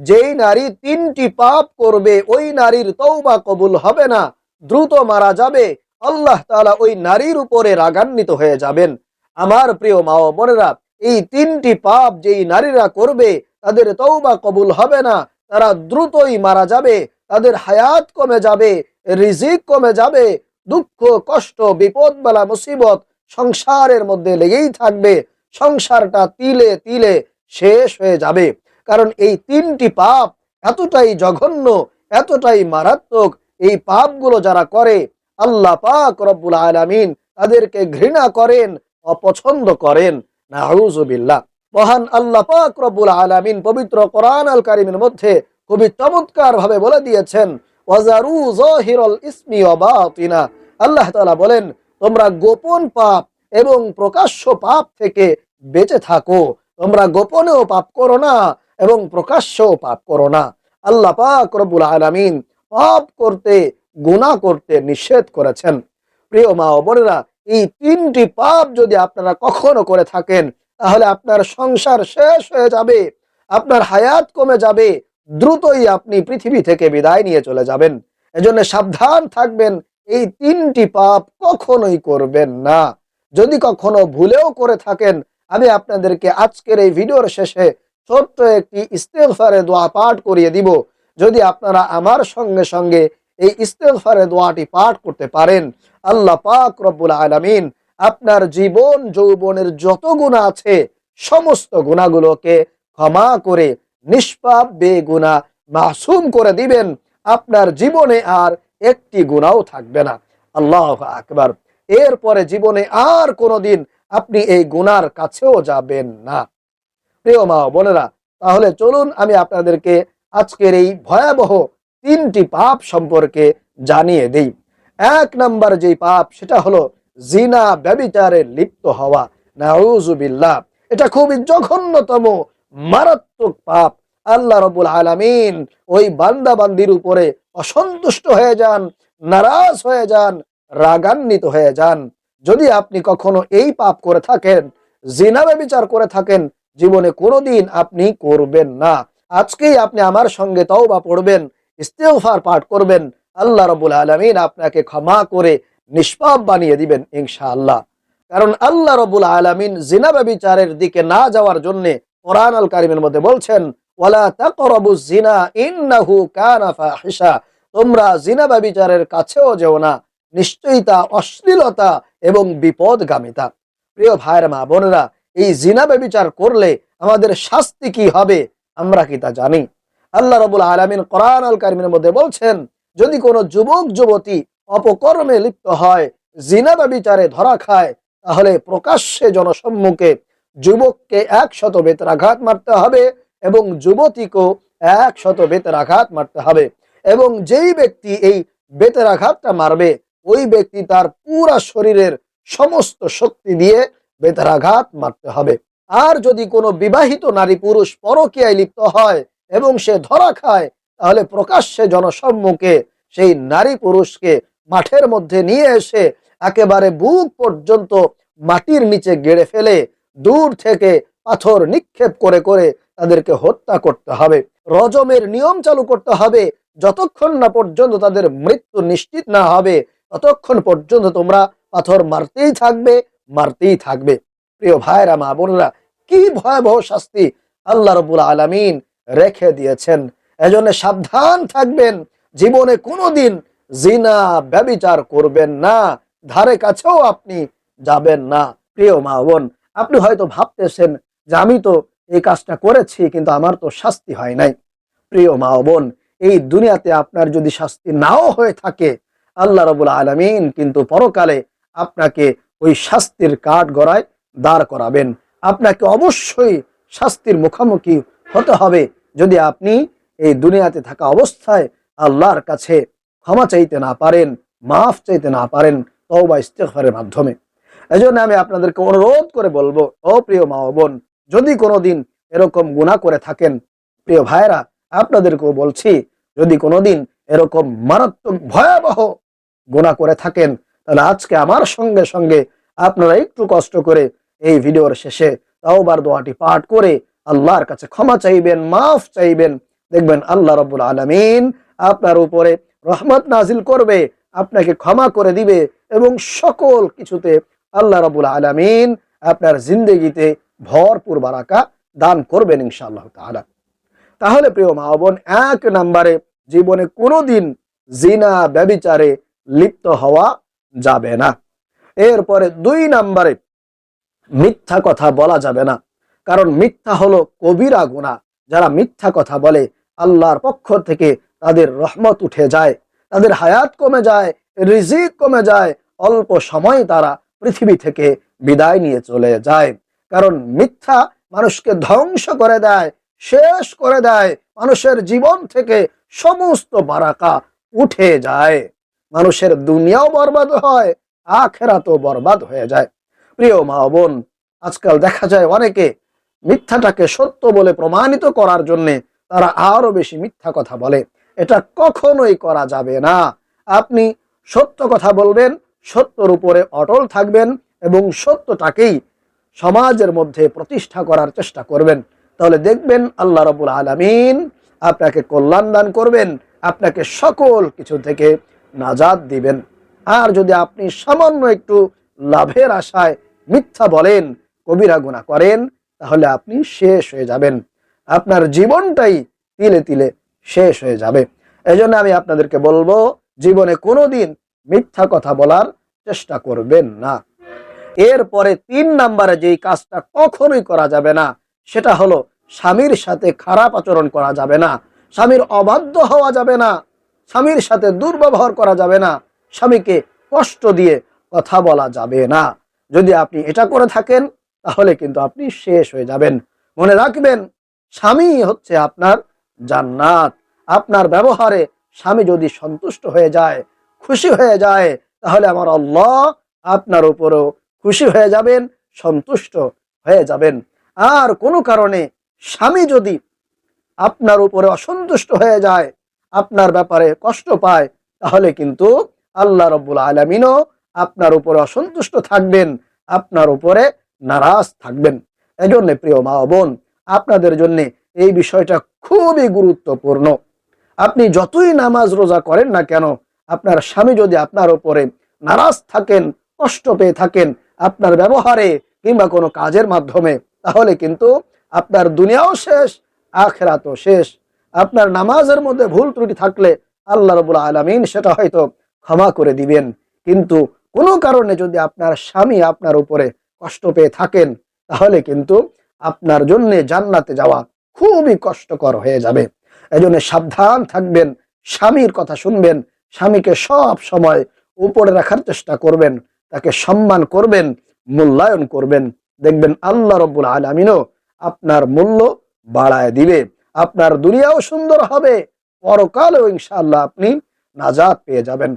যেই নারী তিনটি পাপ করবে, ওই নারীর তৌবা কবুল হবে না। দ্রুত মারা যাবে। আল্লাহ তাআলা ওই নারীর উপরে রাগান্বিত হয়ে যাবেন। আমার প্রিয় মা বোনেরা, এই তিনটি পাপ যেই নারীরা করবে, তাদের তৌবা কবুল হবে না। তারা দ্রুতই মারা যাবে। তাদের হায়াত কমে যাবে, রিজিক কমে যাবে। দুঃখ, কষ্ট, বিপদ বেলা মুসিবত সংসারের মধ্যে লেগেই থাকবে। সংসারটা তিলে তিলে শেষ হয়ে যাবে। কারণ এই তিনটি পাপ এতটাই জঘন্য, এতটাই মারাত্মক, এই পাপগুলো যারা করে, আল্লাহ পাক রব্বুল আলামিন তাদেরকে ঘৃণা করেন, অপছন্দ করেন। নাউজুবিল্লাহ মহান আল্লাহ পাক রব্বুল আলামিন পবিত্র কোরআন আল কারিমের মধ্যে খুবই চমৎকার ভাবে বলে দিয়েছেন, ওয়াজারু যাহিরাল ইসমি ওয়া বাতিনা। আল্লাহ তাআলা বলেন, তোমরা গোপন পাপ এবং প্রকাশ্য পাপ থেকে বেঁচে থাকো। তোমরা গোপনেও পাপ করো না। এবং প্রকাশ্য পাপ করো না। আল্লাহ পাক রব্বুল আলামিন পাপ করতে, গুনাহ করতে নিষেধ করেছেন। প্রিয় মা ও বোনেরা, এই তিনটি পাপ যদি আপনারা কখনো করে থাকেন, তাহলে আপনার সংসার শেষ হয়ে যাবে, আপনার হায়াত কমে যাবে, দ্রুতই আপনি পৃথিবী থেকে বিদায় নিয়ে চলে যাবেন। এজন্য সাবধান থাকবেন, এই তিনটি পাপ কখনোই করবেন না। যদি কখনো ভুলেও করে থাকেন, আমি আপনাদেরকে আজকের এই ভিডিওর শেষে ছোট্ট একটি ইস্তেগফারে দোয়া পাঠ করিয়ে দিব। যদি আপনারা আমার সঙ্গে সঙ্গে এই ইস্তেগফারে দোয়াটি পাঠ করতে পারেন, আল্লাহ পাক রব্বুল আলামিন আপনার জীবন, যৌবনের যত গুণা আছে, সমস্ত গুণাগুলোকে ক্ষমা করে নিষ্পাপ বেগুনা মাসুম করে দিবেন। আপনার জীবনে আর একটি গুণাও থাকবে না। আল্লাহ আকবার। এরপরে জীবনে আর কোনোদিন আপনি এই গুনার কাছেও যাবেন না। প্রিয় মা বোনেরা, তাহলে চলুন আমি আপনাদেরকে আজকের এই ভয়াবহ তিনটি পাপ সম্পর্কে জানিয়ে দেই। এক নাম্বার যে পাপ, সেটা হলো জিনা, ব্যবিচারে লিপ্ত হওয়া। নাউজুবিল্লাহ এটা খুবই জঘন্যতম, মারাত্মক পাপ। আল্লাহ রবুল আলামিন ওই বান্দা বান্দির উপরে অসন্তুষ্ট হয়ে যান, নারাজ হয়ে যান, রাগান্বিত হয়ে যান। যদি আপনি কখনো এই পাপ করে থাকেন, জিনা ব্যবিচার করে থাকেন জীবনে কোনোদিন আপনি করবেন না। আজকেই আপনি আমার সঙ্গে তওবা পড়বেন, ইস্তেগফার পাঠ করবেন। আল্লাহ রবুল আলমিন আপনাকে ক্ষমা করে নিষ্পাপ বানিয়ে দিবেন ইনশাআল্লাহ। কারণ আল্লাহ রবুল আলমিন জিনা ব্যবিচারের দিকে না যাওয়ার জন্য কোরআন আল কারিমের মধ্যে বলছেন, ওয়ালা তাকরাবু জিনা ইন্নাহু কানা ফাহিশা। তোমরা জিনা ব্যবিচারের কাছেও যেও না, নিশ্চয়ই তা অশ্লীলতা এবং বিপদগামিতা। প্রিয় ভাইয়ের মা বোনেরা এই জিনা ব্যবিচার করলে আমাদের শাস্তি কি হবে? আমরা কি তা জানি? আল্লাহ রবুল আলমিন কোরআন আল কারিমের মধ্যে বলছেন, যদি কোনো যুবক, যুবতী অপকর্মে লিপ্ত হয়, জিনা ব্যবিচারে ধরা খায়, তাহলে প্রকাশ্যে জনসম্মুখে যুবককে একশত বেতের আঘাত মারতে হবে এবং যুবতীকেও একশত বেতের আঘাত মারতে হবে। এবং যেই ব্যক্তি এই বেতের আঘাতটা মারবে, ওই ব্যক্তি তার পুরা শরীরের সমস্ত শক্তি দিয়ে বেতের আঘাত মারতে হবে। আর যদি কোনো বিবাহিত নারী পুরুষ পরকীয়ায় লিপ্ত হয় এবং সে ধরা খায়, তাহলে প্রকাশ্যে জনসম্মুখে সেই নারী পুরুষকে মাঠের মধ্যে নিয়ে এসে একেবারে বুক পর্যন্ত মাটির নিচে গেড়ে ফেলে, দূর থেকে পাথর নিক্ষেপ করে করে তাদেরকে হত্যা করতে হবে। রজমের নিয়ম চালু করতে হবে। যতক্ষণ না পর্যন্ত তাদের মৃত্যু নিশ্চিত না হবে, ততক্ষণ পর্যন্ত তোমরা পাথর মারতেই থাকবে। মারতেই থাকবে। প্রিয় ভাইরা মা বোনরা, কি ভয়াবহ শাস্তি আল্লাহ রবুল আলমিন রেখে দিয়েছেন। এজন্য সাবধান থাকবেন, জীবনে কোনোদিন জিনা ব্যবিচার করবেন না, ধারে কাছেও আপনি যাবেন না। প্রিয় মা বোন, আপনি হয়তো ভাবতেছেন যে আমি তো এই কাজটা করেছি, কিন্তু আমার তো শাস্তি হয় নাই। প্রিয় মা বোন, এই দুনিয়াতে আপনার যদি শাস্তি নাও হয়ে থাকে, আল্লাহ রবুল আলমিন কিন্তু পরকালে আপনাকে ওই শাস্তির কাঠ গড়ায় দাঁড় করাবেন। আপনাকে অবশ্যই শাস্তির মুখোমুখি হতে হবে। যদি আপনি এই দুনিয়াতে থাকা অবস্থায় আল্লাহর কাছে ক্ষমা চাইতে না পারেন, মাফ চাইতে না পারেন, তওবা ইস্তেগফারের মাধ্যমে। এজন্য আমি আপনাদেরকে অনুরোধ করে বলব, ও প্রিয় মা বোন, যদি কোনোদিন এরকম গুনাহ করে থাকেন, প্রিয় ভাইরা আপনাদেরকেও বলছি, যদি কোনোদিন এরকম মারাত্মক ভয়াবহ গুনাহ করে থাকেন তাহলে আজকে আমার সঙ্গে সঙ্গে আপনারা একটু কষ্ট করে এই ভিডিওর শেষে তাওবার দোয়াটি পাঠ করে আল্লাহর কাছে ক্ষমা চাইবেন, মাফ চাইবেন। দেখবেন আল্লাহ রব্বুল আলমিন আপনার উপরে রহমত নাজিল করবে, আপনাকে ক্ষমা করে দিবে এবং সকল কিছুতে আল্লাহ রবুল আলমিন আপনার জিন্দগিতে ভরপুর বারাকা দান করবেন ইনশাআল্লাহ তাআলা। তাহলে প্রিয় মা বোন, এক নম্বরে জীবনে কোনোদিন জিনা, ব্যবিচারে লিপ্ত হওয়া যাবে না। এরপরে দুই নম্বরে মিথ্যা কথা বলা যাবে না। কারণ মিথ্যা হলো কবিরা গুণা যারা মিথ্যা কথা বলে, আল্লাহর পক্ষ থেকে তাদের রহমত উঠে যায়, তাদের হায়াত কমে যায়, রিজিক কমে যায়, অল্প সময় তারা পৃথিবী থেকে বিদায় নিয়ে চলে যায়। কারণ মিথ্যা মানুষকে ধ্বংস করে দেয়, শেষ করে দেয়, মানুষের জীবন থেকে সমস্ত বারাকা উঠে যায়। মানুষের দুনিয়াও বরবাদ হয়, আখেরাতও বরবাদ হয়ে যায়। প্রিয় মা বোন, আজকাল দেখা যায় অনেকে মিথ্যাটাকে সত্য বলে প্রমাণিত করার জন্যে তারা আরও বেশি মিথ্যা কথা বলে। এটা কখনোই করা যাবে না। আপনি সত্য কথা বলবেন, সত্যর উপরে অটল থাকবেন এবং সত্যটাকেই সমাজের মধ্যে প্রতিষ্ঠা করার চেষ্টা করবেন। তাহলে দেখবেন আল্লাহ রবুল আলমিন আপনাকে কল্যাণ দান করবেন। আপনাকে সকল কিছু থেকে নাজাদ দিবেন। আর যদি আপনি সামান্য একটু লাভের আশায় মিথ্যা বলেন, কবিরা গুণা করেন, তাহলে আপনি শেষ হয়ে যাবেন। আপনার জীবনটাই তিলে তিলে শেষ হয়ে যাবে। এজন্য আমি আপনাদেরকে বলব, জীবনে কোনোদিন মিথ্যা কথা বলার চেষ্টা করবেন না। এরপরে তিন নাম্বারে যেই কাজটা কখনোই করা যাবে না, সেটা হলো স্বামীর সাথে খারাপ আচরণ করা যাবে না, স্বামীর অবাধ্য হওয়া যাবে না স্বামীর সাথে দুর্ব্যবহার করা যাবে না। স্বামীকে কষ্ট দিয়ে কথা বলা যাবে না। যদি আপনি এটা করে থাকেন, তাহলে কিন্তু আপনি শেষ হয়ে যাবেন। মনে রাখবেন, স্বামী হচ্ছে আপনার জান্নাত। আপনার ব্যবহারে স্বামী যদি সন্তুষ্ট হয়ে যায়, খুশি হয়ে যায়, তাহলে আমার আল্লাহ আপনার উপরও খুশি হয়ে যাবেন, সন্তুষ্ট হয়ে যাবেন। আর কোনো কারণে স্বামী যদি আপনার উপরে অসন্তুষ্ট হয়ে যায় আপনার ব্যাপারে কষ্ট পায়, তাহলে কিন্তু আল্লাহ রব্বুল আলমিনও আপনার উপরে অসন্তুষ্ট থাকবেন, আপনার উপরে নারাজ থাকবেন। এজন্য প্রিয় মা বোন, আপনাদের জন্য এই বিষয়টা খুবই গুরুত্বপূর্ণ। আপনি যতই নামাজ রোজা করেন না কেন, আপনার স্বামী যদি আপনার উপরে নারাজ থাকেন, কষ্ট পেয়ে থাকেন আপনার ব্যবহারে কিংবা কোনো কাজের মাধ্যমে, তাহলে কিন্তু আপনার দুনিয়াও শেষ, আখেরাতও শেষ। আপনার নামাজের মধ্যে ভুল ত্রুটি থাকলে আল্লাহ রবুল আলমিন সেটা হয়তো ক্ষমা করে দিবেন। কিন্তু কোনো কারণে যদি আপনার স্বামী আপনার উপরে কষ্ট পেয়ে থাকেন, তাহলে কিন্তু আপনার জন্য জান্নাতে যাওয়া খুবই কষ্টকর হয়ে যাবে। এজন্য সাবধান থাকবেন, স্বামীর কথা শুনবেন, স্বামীকে সব সময় উপরে রাখার চেষ্টা করবেন, তাকে সম্মান করবেন, মূল্যায়ন করবেন। দেখবেন আল্লাহ রব্বুল আলমিনও আপনার মূল্য বাড়ায় দিবে। আপনার দুনিয়াও সুন্দর হবে। পরকালেও ইনশাআল্লাহ আপনি নাজাদ পেয়ে যাবেন।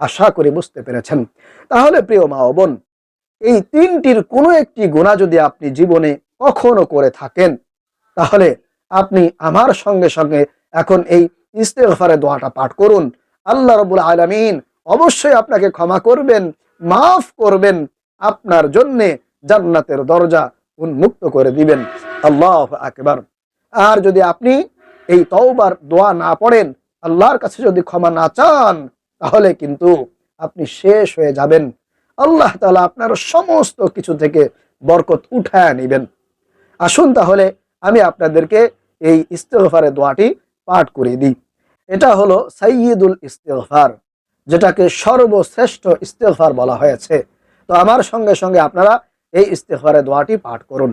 আশা করি বুঝতে পেরেছেন। তাহলে প্রিয় মা বোন, এই তিনটির কোনো একটি গুণা যদি আপনি জীবনে কখনো করে থাকেন, তাহলে আপনি আমার সঙ্গে সঙ্গে এখন এই ইস্তেগফারের দোয়াটা পাঠ করুন। আল্লাহ রবুল আলমিন অবশ্যই আপনাকে ক্ষমা করবেন, মাফ করবেন, আপনার জন্যে জান্নাতের দরজা উন্মুক্ত করে দিবেন। আল্লাহ আকবার। আর যদি আপনি এই তওবার দোয়া না পড়েন, আল্লাহর কাছে যদি ক্ষমা না চান, তাহলে কিন্তু আপনি শেষ হয়ে যাবেন। আল্লাহ তালা আপনার সমস্ত কিছু থেকে বরকত উঠায় নেবেন। আসুন তাহলে আমি আপনাদেরকে এই ইস্তেগফারের দোয়াটি পাঠ করে দিই। এটা হলো সাইয়দুল ইস্তেগফার, যেটাকে সর্বশ্রেষ্ঠ ইস্তেগফার বলা হয়েছে। তো আমার সঙ্গে সঙ্গে আপনারা এই ইস্তেগফারের দোয়াটি পাঠ করুন।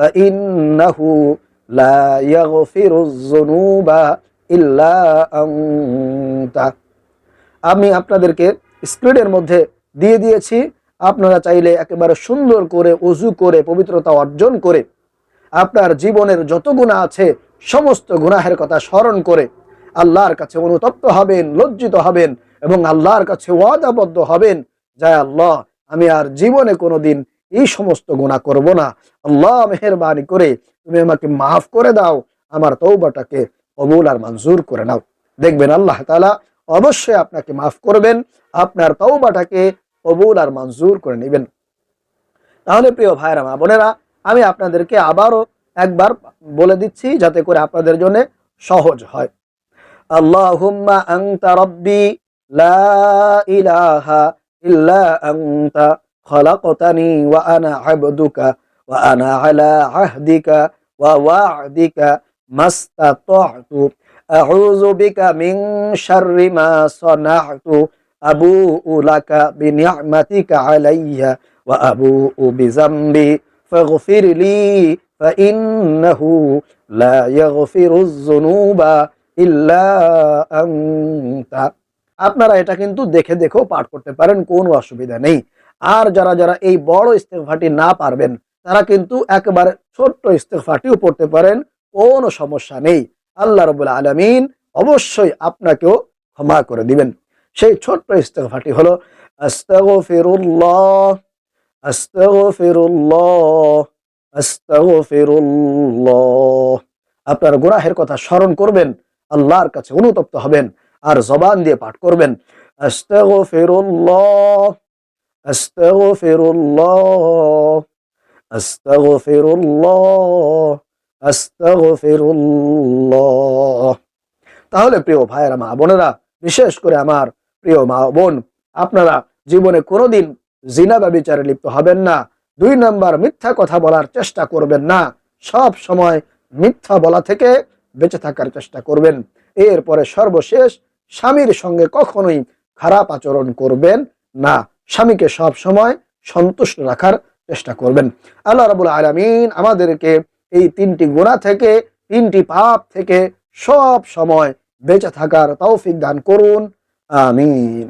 ফাইন্নাহু লা ইয়াগফিরুয যুনুবা ইল্লা আনতা আমি আপনাদেরকে স্ক্রিনের মধ্যে দিয়ে দিয়েছি। আপনারা চাইলে একেবারে সুন্দর করে উজু করে পবিত্রতা অর্জন করে আপনার জীবনের যত গুণা আছে, সমস্ত গুনাহের কথা স্মরণ করে আল্লাহর কাছে অনুতপ্ত হবেন, লজ্জিত হবেন এবং আল্লাহর কাছে ওয়াদাবদ্ধ হবেন। যায় আল্লাহ, আমি আর জীবনে কোনোদিন এই সমস্ত গুণা করব না। আল্লাহ মেহরবানি করে তুমি আমাকে মাফ করে দাও, আমার তৌবাটাকে কবুল আর মঞ্জুর করে নাও। দেখবেন আল্লাহ তালা অবশ্যই আপনাকে মাফ করবেন, আপনার তৌবাটাকে কবুল আর মঞ্জুর করে নেবেন। তাহলে প্রিয় ভাইরা মা বোনেরা, আমি আপনাদেরকে আবারও একবার বলে দিচ্ছি যাতে করে আপনাদের জন্য সহজ হয়। আল্লাহুম্মা আনতা রব্বি লা ইলাহা ইল্লা আনতা খলাকতানি ওয়া আনা আবদুকা ওয়া আনা আলা আহদিকা ওয়া ওয়া'দিকা মাস্তাতা'তু আউযু বিকা মিন শাররি মা সানা'তু আবুউ লাকা বিনি'মাতিকা আলাইয়া ওয়া আবুউ বিযামবি ফাগফির লি فإنه لا يغفر الذنوب إلا أنت আপনারা এটা কিন্তু দেখে দেখেও পাঠ করতে পারেন কোনো অসুবিধা নেই আর যারা যারা এই বড় ইস্তেফাটি না পারবেন, তারা কিন্তু একেবারে ছোট্ট ইস্তেফাটিও পড়তে পারেন, কোনো সমস্যা নেই। আল্লাহ রবুল্লা আলমিন অবশ্যই আপনাকেও ক্ষমা করে দিবেন। সেই ছোট্ট ইস্তেফাটি হলো আপনার গুনাহের কথা স্মরণ করবেন, আল্লাহর কাছে অনুতপ্ত হবেন, আর জবান দিয়ে পাঠ করবেন, আস্তাগফিরুল্লাহ। আস্তাগফিরুল্লাহ আস্তাগফিরুল্লাহ আস্তাগফিরুল্লাহ তাহলে প্রিয় ভাইয়েরা, মা বোনেরা, বিশেষ করে আমার প্রিয় মা বোন, আপনারা জীবনে কোনোদিন জিনা ব্যবিচারে লিপ্ত হবেন না। দুই নাম্বার, মিথ্যা কথা বলার চেষ্টা করবেন না। সব সময় মিথ্যা বলা থেকে বেঁচে থাকার চেষ্টা করবেন। এরপরে সর্বশেষ, স্বামীর সঙ্গে কখনোই খারাপ আচরণ করবেন না। স্বামীকে সব সময় সন্তুষ্ট রাখার চেষ্টা করবেন। আল্লাহ রাবুল আলমিন আমাদেরকে এই তিনটি গোড়া থেকে, তিনটি পাপ থেকে সব সময় বেঁচে থাকার তৌফিক দান করুন। আমিন।